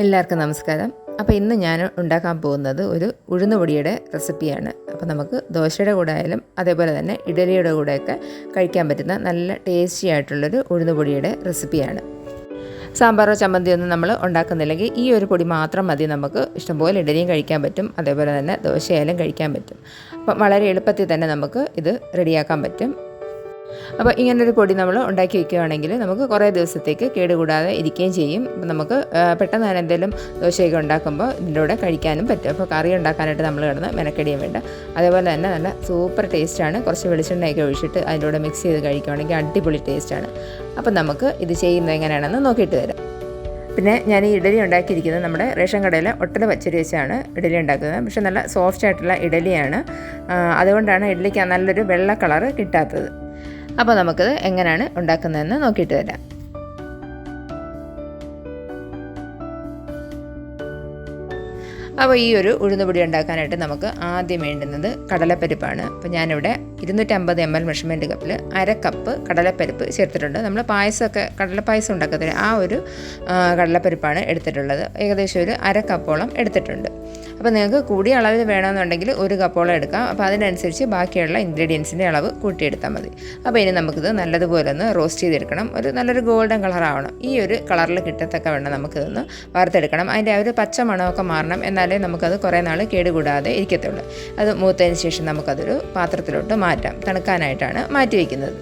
എല്ലാവർക്കും നമസ്കാരം. അപ്പോൾ ഇന്ന് ഞാൻ ഉണ്ടാക്കാൻ പോകുന്നത് ഒരു ഉഴുന്നുപൊടിയുടെ റെസിപ്പിയാണ്. അപ്പോൾ നമുക്ക് ദോശയുടെ കൂടെ ആയാലും അതേപോലെ തന്നെ ഇഡലിയുടെ കൂടെയൊക്കെ കഴിക്കാൻ പറ്റുന്ന നല്ല ടേസ്റ്റി ആയിട്ടുള്ളൊരു ഉഴുന്നുപൊടിയുടെ റെസിപ്പിയാണ്. സാമ്പാറോ ചമ്മന്തിയൊന്നും നമ്മൾ ഉണ്ടാക്കുന്നില്ലെങ്കിൽ ഈ ഒരു പൊടി മാത്രം മതി നമുക്ക്. ഇഷ്ടംപോലെ ഇഡലിയും കഴിക്കാൻ പറ്റും അതേപോലെ തന്നെ ദോശയായാലും കഴിക്കാൻ പറ്റും. അപ്പം വളരെ എളുപ്പത്തിൽ തന്നെ നമുക്ക് ഇത് റെഡിയാക്കാൻ പറ്റും. അപ്പോൾ ഇങ്ങനൊരു പൊടി നമ്മൾ ഉണ്ടാക്കി വെക്കുകയാണെങ്കിൽ നമുക്ക് കുറേ ദിവസത്തേക്ക് കേടുകൂടാതെ ഇരിക്കുകയും ചെയ്യും. അപ്പം നമുക്ക് പെട്ടെന്ന് തന്നെ എന്തെങ്കിലും ദോശയൊക്കെ ഉണ്ടാക്കുമ്പോൾ ഇതിന്റെ കൂടെ കഴിക്കാനും പറ്റും. അപ്പോൾ കറി ഉണ്ടാക്കാനായിട്ട് നമ്മൾ കിടന്ന് മെനക്കെടിയും വേണ്ട. അതേപോലെ തന്നെ നല്ല സൂപ്പർ ടേസ്റ്റാണ്. കുറച്ച് വെളിച്ചെണ്ണയൊക്കെ ഒഴിച്ചിട്ട് അതിന്റെ കൂടെ മിക്സ് ചെയ്ത് കഴിക്കുകയാണെങ്കിൽ അടിപൊളി ടേസ്റ്റാണ്. അപ്പം നമുക്ക് ഇത് ചെയ്യുന്നത് എങ്ങനെയാണെന്ന് നോക്കിയിട്ട് തരാം പിന്നെ ഞാൻ ഈ ഇഡലി ഉണ്ടാക്കിയിരിക്കുന്നത് നമ്മുടെ റേഷൻ കടയിലെ ഒട്ടര പച്ചരി വെച്ചാണ് ഇഡലി ഉണ്ടാക്കുന്നത്. പക്ഷെ നല്ല സോഫ്റ്റ് ആയിട്ടുള്ള ഇഡലിയാണ്. അതുകൊണ്ടാണ് ഇഡലിക്ക് നല്ലൊരു വെള്ള കളറ് കിട്ടാത്തത്. അപ്പോൾ നമുക്കത് എങ്ങനെയാണ് ഉണ്ടാക്കുന്നതെന്ന് നോക്കിയിട്ട് വരാം. അപ്പോൾ ഈ ഒരു ഉഴുന്നുപൊടി ഉണ്ടാക്കാനായിട്ട് നമുക്ക് ആദ്യം വേണ്ടുന്നത് കടലപ്പരിപ്പാണ്. അപ്പോൾ ഞാനിവിടെ ഇരുന്നൂറ്റമ്പത് എം എൽ മെഷർമെന്റ് കപ്പിൽ അര കപ്പ് കടലപ്പരിപ്പ് ചേർത്തിട്ടുണ്ട്. നമ്മൾ പായസമൊക്കെ കടലപ്പായസം ഉണ്ടാക്കത്തില്ല ആ ഒരു കടലപ്പരിപ്പാണ് എടുത്തിട്ടുള്ളത്. ഏകദേശം ഒരു അര കപ്പോളം എടുത്തിട്ടുണ്ട്. അപ്പോൾ നിങ്ങൾക്ക് കൂടിയ അളവിൽ വേണമെന്നുണ്ടെങ്കിൽ ഒരു കപ്പോളം എടുക്കാം. അപ്പോൾ അതിനനുസരിച്ച് ബാക്കിയുള്ള ഇൻഗ്രീഡിയൻസിന്റെ അളവ് കൂട്ടിയെടുത്താൽ മതി. അപ്പോൾ ഇനി നമുക്കിത് നല്ലതുപോലെ ഒന്ന് റോസ്റ്റ് ചെയ്തെടുക്കണം. ഒരു നല്ലൊരു ഗോൾഡൻ കളർ ആവണം. ഈ ഒരു കളറിൽ കിട്ടത്തക്ക വേണം നമുക്കിതൊന്ന് വറുത്തെടുക്കണം. അതിന്റെ ആ ഒരു പച്ച മണമൊക്കെ മാറണം. എന്നാലേ നമുക്കത് കുറേ നാൾ കേടുകൂടാതെ ഇരിക്കത്തുള്ളൂ. അത് മൂത്തതിന് ശേഷം നമുക്കതൊരു പാത്രത്തിലോട്ട് മാറ്റാം തണുക്കാനായിട്ടാണ് മാറ്റി വയ്ക്കുന്നത്.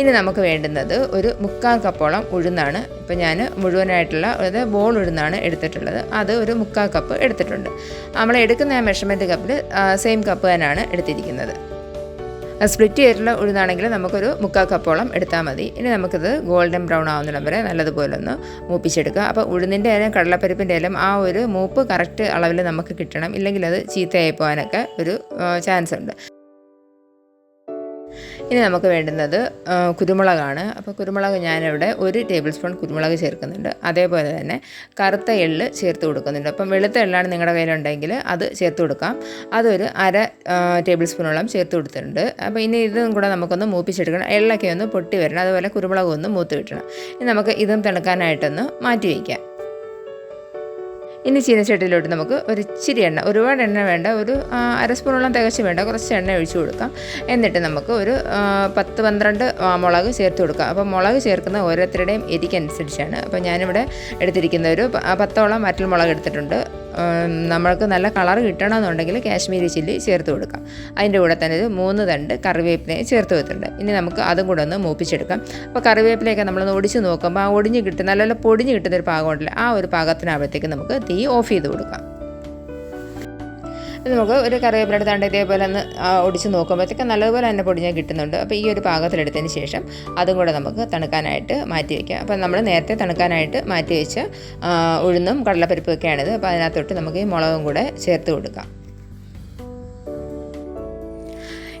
ഇനി നമുക്ക് വേണ്ടുന്നത് ഒരു മുക്കാൽ കപ്പോളം ഉഴുന്നാണ്. ഇപ്പോൾ ഞാൻ മുഴുവനായിട്ടുള്ള അതായത് ബോൾ ഉഴുന്നാണ് എടുത്തിട്ടുള്ളത്. അത് ഒരു മുക്കാൽ കപ്പ് എടുത്തിട്ടുണ്ട്. നമ്മൾ എടുക്കുന്ന ആ മെഷർമെന്റ് കപ്പിൽ സെയിം കപ്പ് തന്നെയാണ് എടുത്തിരിക്കുന്നത്. സ്പ്ലിറ്റ് ചെയ്തിട്ടുള്ള ഉഴുന്നാണെങ്കിൽ നമുക്കൊരു മുക്കാൽ കപ്പോളം എടുത്താൽ മതി. ഇനി നമുക്കിത് ഗോൾഡൻ ബ്രൗൺ ആവുന്നിടം വരെ നല്ലതുപോലെ ഒന്ന് മൂപ്പിച്ചെടുക്കുക. അപ്പോൾ ഉഴുന്നിന്റെ ആയാലും കടലപ്പരിപ്പിന്റെ ആയാലും ആ ഒരു മൂപ്പ് കറക്റ്റ് അളവിൽ നമുക്ക് കിട്ടണം. ഇല്ലെങ്കിൽ അത് ചീത്തയായി പോകാനൊക്കെ ഒരു ചാൻസ് ഉണ്ട് ഇനി നമുക്ക് വേണ്ടുന്നത് കുരുമുളകാണ്. അപ്പോൾ കുരുമുളക് ഞാനിവിടെ ഒരു ടേബിൾ സ്പൂൺ കുരുമുളക് ചേർക്കുന്നുണ്ട്. അതേപോലെ തന്നെ കറുത്ത എള്ള് ചേർത്ത് കൊടുക്കുന്നുണ്ട്. അപ്പം വെളുത്ത എള്ളാണ് നിങ്ങളുടെ കയ്യിലുണ്ടെങ്കിൽ അത് ചേർത്ത് കൊടുക്കാം. അതൊരു അര ടേബിൾ സ്പൂണോളം ചേർത്ത് കൊടുത്തിട്ടുണ്ട്. അപ്പോൾ ഇനി ഇതും കൂടെ നമുക്കൊന്ന് മൂപ്പിച്ചെടുക്കണം. എള്ളൊക്കെ ഒന്ന് പൊട്ടി വരണം. അതുപോലെ കുരുമുളക് ഒന്ന് മൂത്ത് കിട്ടണം. ഇനി നമുക്ക് ഇതും തിളക്കാനായിട്ടൊന്ന് മാറ്റി വയ്ക്കാം. ഇനി ചീനച്ചട്ടിയിലോട്ട് നമുക്ക് ഒരു ഇച്ചിരി എണ്ണ ഒരുപാട് എണ്ണ വേണ്ട ഒരു അര സ്പൂണോളം തികച്ച് വേണ്ട കുറച്ച് എണ്ണ ഒഴിച്ചു കൊടുക്കാം. എന്നിട്ട് നമുക്ക് ഒരു പത്ത് പന്ത്രണ്ട് മുളക് ചേർത്ത് കൊടുക്കാം. അപ്പോൾ മുളക് ചേർക്കുന്ന ഓരോരുത്തരുടെയും എരിക്കനുസരിച്ചാണ്. അപ്പോൾ ഞാനിവിടെ എടുത്തിരിക്കുന്ന ഒരു പത്തോളം വറ്റൽ മുളക് എടുത്തിട്ടുണ്ട്. നമ്മൾക്ക് നല്ല കളർ കിട്ടണമെന്നുണ്ടെങ്കിൽ കാശ്മീരി ചില്ലി ചേർത്ത് കൊടുക്കാം. അതിന്റെ കൂടെ തന്നെ ഒരു മൂന്ന് തണ്ട് കറിവേപ്പിലയും ചേർത്ത് വെച്ചിട്ടുണ്ട് ഇനി നമുക്ക് അതും കൂടെ ഒന്ന് മൂപ്പിച്ചെടുക്കാം. അപ്പോൾ കറിവേപ്പിലയൊക്കെ നമ്മളൊന്ന് ഒടിച്ച് നോക്കുമ്പോൾ ആ ഒടിഞ്ഞ് കിട്ടുന്ന നല്ല പൊടിഞ്ഞ് കിട്ടുന്ന ഒരു പാകം ഉണ്ടല്ലോ ആ ഒരു പാകത്തിനാകുമ്പോഴത്തേക്ക് നമുക്ക് തീ ഓഫ് ചെയ്ത് കൊടുക്കാം. ഇത് നമുക്ക് ഒരു കറിവേപ്പില എടുത്താണ്ട് ഇതേപോലെ ഒന്ന് ഒടിച്ച് നോക്കുമ്പോഴത്തേക്ക് നല്ലതുപോലെ തന്നെ പൊടിഞ്ഞ് കിട്ടുന്നുണ്ട്. അപ്പോൾ ഈ ഒരു പാകത്തിലെടുത്തതിന് ശേഷം അതും കൂടെ നമുക്ക് തണുക്കാനായിട്ട് മാറ്റി വയ്ക്കാം അപ്പോൾ നമ്മൾ നേരത്തെ തണുക്കാനായിട്ട് മാറ്റി വെച്ച ഉഴുന്നും കടലപ്പരിപ്പൊക്കെയാണിത് അപ്പോൾ അതിനകത്തോട്ട് നമുക്ക് ഈ മുളകും കൂടെ ചേർത്ത് കൊടുക്കാം.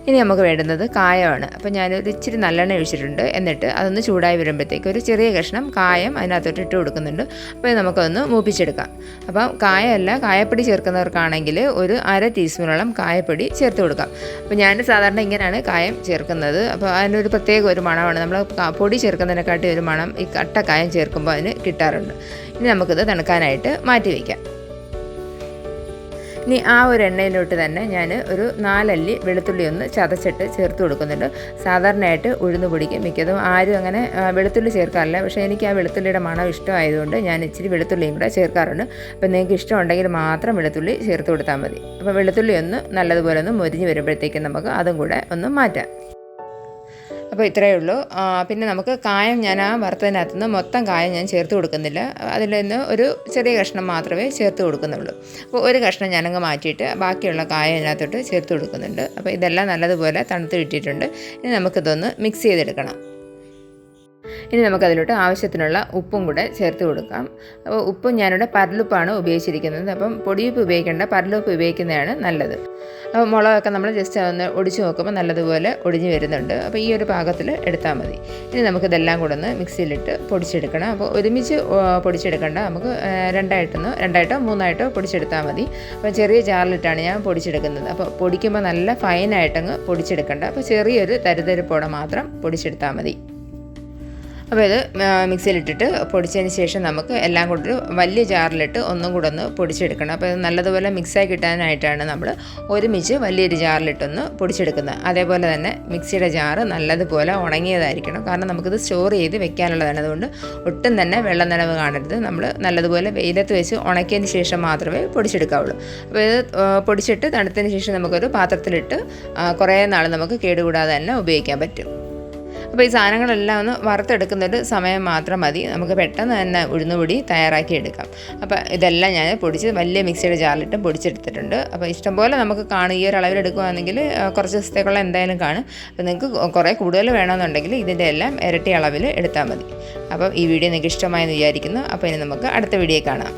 ഇനി നമുക്ക് വേണ്ടുന്നത് കായമാണ്. അപ്പോൾ ഞാനൊരു ഇച്ചിരി നല്ലെണ്ണ ഒഴിച്ചിട്ടുണ്ട്. എന്നിട്ട് അതൊന്ന് ചൂടായി വരുമ്പോഴത്തേക്ക് ഒരു ചെറിയ കഷ്ണം കായം അതിനകത്തോട്ട് ഇട്ട് കൊടുക്കുന്നുണ്ട്. അപ്പോൾ നമുക്കൊന്ന് മൂപ്പിച്ചെടുക്കാം. അപ്പം കായമല്ല കായപ്പൊടി ചേർക്കുന്നവർക്കാണെങ്കിൽ ഒരു അര ടീസ്പൂണോളം കായപ്പൊടി ചേർത്ത് കൊടുക്കാം. അപ്പോൾ ഞാൻ സാധാരണ ഇങ്ങനെയാണ് കായം ചേർക്കുന്നത്. അപ്പോൾ അതിനൊരു പ്രത്യേക ഒരു മണമാണ്. നമ്മൾ പൊടി ചേർക്കുന്നതിനെക്കാട്ടി ഒരു മണം ഈ കട്ട കായം ചേർക്കുമ്പോൾ അതിന് കിട്ടാറുണ്ട്. ഇനി നമുക്കിത് തണുക്കാനായിട്ട് മാറ്റി വയ്ക്കാം. ഇനി ആ ഒരു എണ്ണയിലോട്ട് തന്നെ ഞാൻ ഒരു നാലല്ലി വെളുത്തുള്ളി ഒന്ന് ചതച്ചിട്ട് ചേർത്ത് കൊടുക്കുന്നുണ്ട്. സാധാരണയായിട്ട് ഉഴുന്ന് പൊടിക്കും മിക്കതും ആരും അങ്ങനെ വെളുത്തുള്ളി ചേർക്കാറില്ല. പക്ഷേ എനിക്ക് ആ വെളുത്തുള്ളിയുടെ മണം ഇഷ്ടമായതുകൊണ്ട് ഞാൻ ഇച്ചിരി വെളുത്തുള്ളിയും കൂടെ ചേർക്കാറുണ്ട്. അപ്പോൾ നിങ്ങൾക്ക് ഇഷ്ടമുണ്ടെങ്കിൽ മാത്രം വെളുത്തുള്ളി ചേർത്ത് കൊടുത്താൽ മതി. അപ്പോൾ വെളുത്തുള്ളി ഒന്ന് നല്ലതുപോലെ ഒന്ന് മൊരിഞ്ഞ് വരുമ്പോഴത്തേക്കും നമുക്ക് അതും കൂടെ ഒന്ന് മാറ്റാം. അപ്പോൾ ഇത്രയേ ഉള്ളൂ. പിന്നെ നമുക്ക് കായം ഞാൻ ആ വറുത്തതിനകത്ത് നിന്ന് മൊത്തം കായം ഞാൻ ചേർത്ത് കൊടുക്കുന്നില്ല. അതിൽ നിന്ന് ഒരു ചെറിയ കഷ്ണം മാത്രമേ ചേർത്ത് കൊടുക്കുന്നുള്ളൂ. അപ്പോൾ ഒരു കഷ്ണം ഞാനങ്ങ് മാറ്റിയിട്ട് ബാക്കിയുള്ള കായം ഇതിനകത്തോട്ട് ചേർത്ത് കൊടുക്കുന്നുണ്ട്. അപ്പോൾ ഇതെല്ലാം നല്ലതുപോലെ തണുത്ത് കിട്ടിയിട്ടുണ്ട്. ഇനി നമുക്കിതൊന്ന് മിക്സ് ചെയ്തെടുക്കണം. ഇനി നമുക്കതിലോട്ട് ആവശ്യത്തിനുള്ള ഉപ്പും കൂടെ ചേർത്ത് കൊടുക്കാം. അപ്പോൾ ഉപ്പും ഞാനിവിടെ പരലുപ്പാണ് ഉപയോഗിച്ചിരിക്കുന്നത്. അപ്പം പൊടിയുപ്പ് ഉപയോഗിക്കേണ്ട പരലുപ്പ് ഉപയോഗിക്കുന്നതാണ് നല്ലത്. അപ്പോൾ മുളകൊക്കെ നമ്മൾ ജസ്റ്റ് ഒന്ന് ഒടിച്ച് നോക്കുമ്പോൾ നല്ലതുപോലെ ഒടിഞ്ഞു വരുന്നുണ്ട്. അപ്പോൾ ഈ ഒരു പാകത്തിൽ എടുത്താൽ മതി. ഇനി നമുക്കിതെല്ലാം കൂടെ ഒന്ന് മിക്സിയിലിട്ട് പൊടിച്ചെടുക്കണം. അപ്പോൾ ഒരുമിച്ച് പൊടിച്ചെടുക്കേണ്ട. നമുക്ക് രണ്ടായിട്ടൊന്ന് രണ്ടായിട്ടോ മൂന്നായിട്ടോ പൊടിച്ചെടുത്താൽ മതി. അപ്പോൾ ചെറിയ ജാറിലിട്ടാണ് ഞാൻ പൊടിച്ചെടുക്കുന്നത്. അപ്പോൾ പൊടിക്കുമ്പോൾ നല്ല ഫൈനായിട്ടങ്ങ് പൊടിച്ചെടുക്കേണ്ട. അപ്പോൾ ചെറിയൊരു തരിതരിപ്പോടെ മാത്രം പൊടിച്ചെടുത്താൽ മതി. അപ്പോൾ ഇത് മിക്സിയിലിട്ടിട്ട് പൊടിച്ചതിന് ശേഷം നമുക്ക് എല്ലാം കൂടി വലിയ ജാറിലിട്ട് ഒന്നും കൂടെ ഒന്ന് പൊടിച്ചെടുക്കണം. അപ്പോൾ ഇത് നല്ലതുപോലെ മിക്സായി കിട്ടാനായിട്ടാണ് നമ്മൾ ഒരുമിച്ച് വലിയൊരു ജാറിലിട്ടൊന്ന് പൊടിച്ചെടുക്കുന്നത്. അതേപോലെ തന്നെ മിക്സിയുടെ ജാറ് നല്ലതുപോലെ ഉണങ്ങിയതായിരിക്കണം. കാരണം നമുക്കിത് സ്റ്റോർ ചെയ്ത് വെക്കാനുള്ളതാണ്. അതുകൊണ്ട് ഒട്ടും തന്നെ വെള്ളം നനവ് കാണരുത്. നമ്മൾ നല്ലതുപോലെ വെയിലത്ത് വെച്ച് ഉണക്കിയതിന് ശേഷം മാത്രമേ പൊടിച്ചെടുക്കാവുള്ളൂ. അപ്പോൾ ഇത് പൊടിച്ചിട്ട് തണുത്തതിന് ശേഷം നമുക്കൊരു പാത്രത്തിലിട്ട് കുറേ നാൾ നമുക്ക് കേടുകൂടാതെ തന്നെ ഉപയോഗിക്കാൻ പറ്റും. അപ്പോൾ ഈ സാധനങ്ങളെല്ലാം ഒന്ന് വറുത്തെടുക്കുന്നൊരു സമയം മാത്രം മതി. നമുക്ക് പെട്ടെന്ന് തന്നെ ഉഴുന്നുപൊടി തയ്യാറാക്കി എടുക്കാം. അപ്പോൾ ഇതെല്ലാം ഞാൻ പൊടിച്ച് വലിയ മിക്സിയുടെ ജാറിലിട്ട് പൊടിച്ചെടുത്തിട്ടുണ്ട്. അപ്പോൾ ഇഷ്ടംപോലെ നമുക്ക് കാണും. ഈ ഒരു അളവിൽ എടുക്കുകയാണെങ്കിൽ കുറച്ച് ദിവസത്തേക്കുള്ള എന്തായാലും കാണും. അപ്പോൾ നിങ്ങൾക്ക് കുറേ കൂടുതൽ വേണമെന്നുണ്ടെങ്കിൽ ഇതിന്റെ എല്ലാം ഇരട്ടി അളവിൽ എടുത്താൽ മതി. അപ്പോൾ ഈ വീഡിയോ നിങ്ങൾക്ക് ഇഷ്ടമായെന്ന് വിചാരിക്കുന്നു. അപ്പോൾ ഇനി നമുക്ക് അടുത്ത വീഡിയോ കാണാം.